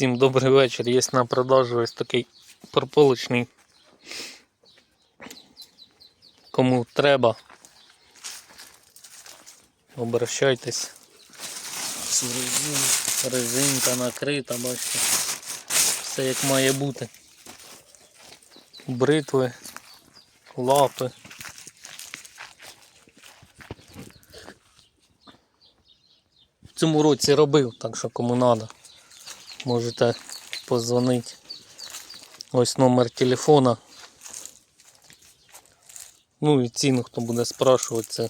Всім добрий вечір. Є на продажу ось такий прополочний. Кому треба, обращайтесь. Резинка накрита, бачите. Все як має бути. Бритви, лапи. В цьому році робив, так що кому треба, можете позвонити. Ось номер телефона. Ну і ціну, хто буде спрашувати, це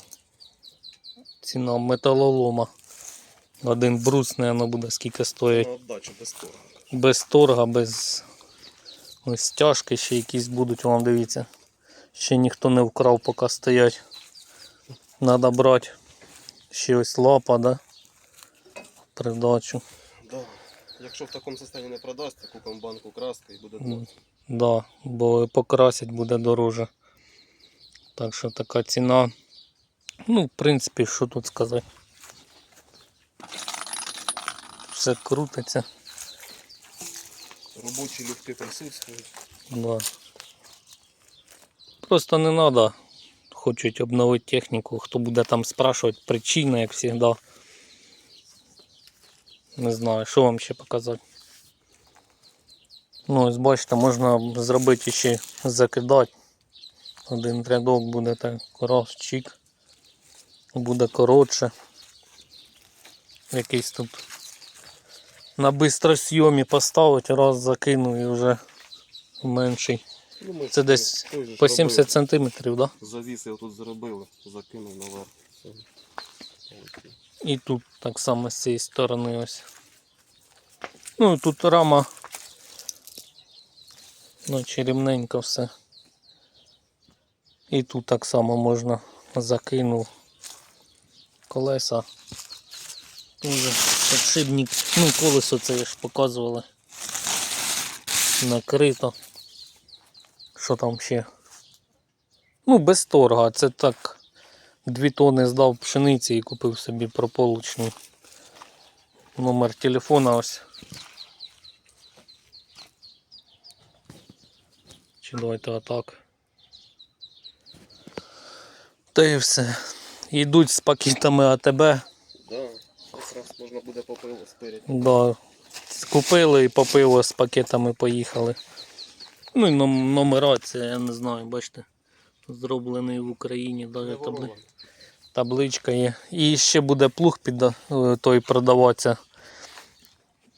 ціна металолома. Один брус, наверное, буде скільки стоїть. На без того. Без торга, без ось стяжки ще якісь будуть, вам дивіться. Ще ніхто не вкрав, поки стоять. Надо брати. Ще ось лапа, да? Придачу. Якщо в такому стані не продасться, купимо банку краски і буде М. 20. Да, бо покрасять буде дороже. Так що така ціна. Ну, в принципі, що тут сказати. Все крутиться. Робочі люфти присутствують. Да. Просто не треба. Хочуть обновити техніку. Хто буде там спрашувати, причина, як завжди. Не знаю, що вам ще показати. Ну, ось бачите, можна зробити ще закидати. Один рядок буде так раз, чик. Буде коротше. Якийсь тут на бистросйомі поставити, раз закинув і вже менший. Ну, ми Це десь той же По робили. 70 сантиметрів, да? Завіси отут зробили, закинув наверх. Все. Окей. І тут так само з цієї сторони ось. Ну і тут рама. Наче рівненько все. І тут так само можна закинув колеса. Дуже підшипник. Ну, колесо це я ж показували. Накрито. Що там ще? Ну, без торга. Це так. Дві тони здав пшениці і купив собі прополучний. Номер телефона ось. Чи давайте отак. Та і все. Йдуть з пакетами АТБ. Да. Якраз можна буде по пиву спереді. Да. Купили і по пиво з пакетами поїхали. Ну і номерація, я не знаю, бачите. Зроблений в Україні навіть табли... Табличка є. І ще буде плуг під е, той продаватися.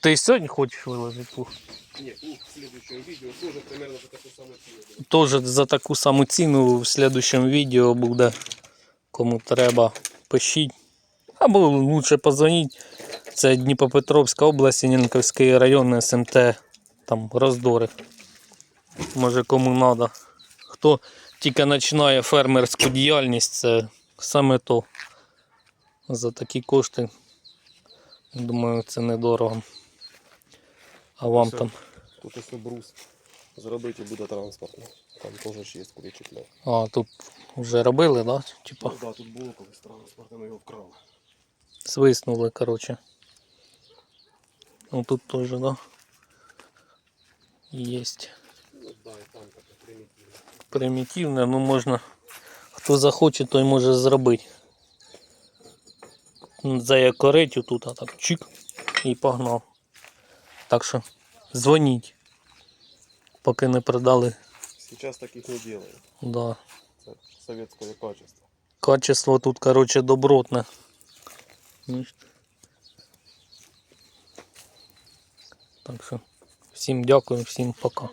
Ти сьогодні хочеш виложити плуг? Ні, ну, в следующем відео теж примерно за таку саму ціну. Теж за таку саму ціну в слідчому відео буде. Кому треба, пишіть. Або лучше позвоніть. Це Дніпропетровська область, Сіненківський район, СМТ, там роздори. Може кому треба. Хто тільки починає фермерську діяльність, це саме то. За такі кошти. Думаю, це недорого. А вам Все. там. Тут ось брус. Зробити буде транспортно. Там теж є куди чіпляти. А, тут вже робили, да? Типа. Ну, да, тут було колись транспорт, ми його вкрали. Свиснули, короче. Ну тут тоже, да? Есть. Да, і там таке примітивне. Примітивне, ну можна. Хто захоче, той може зробити. Заякорить тут, а так чик і погнав. Так що дзвоніть, поки не продали. Сейчас таких не делают. Да. Це советського качества. Качество тут, короче, добротне. Так що всім дякую, всім пока.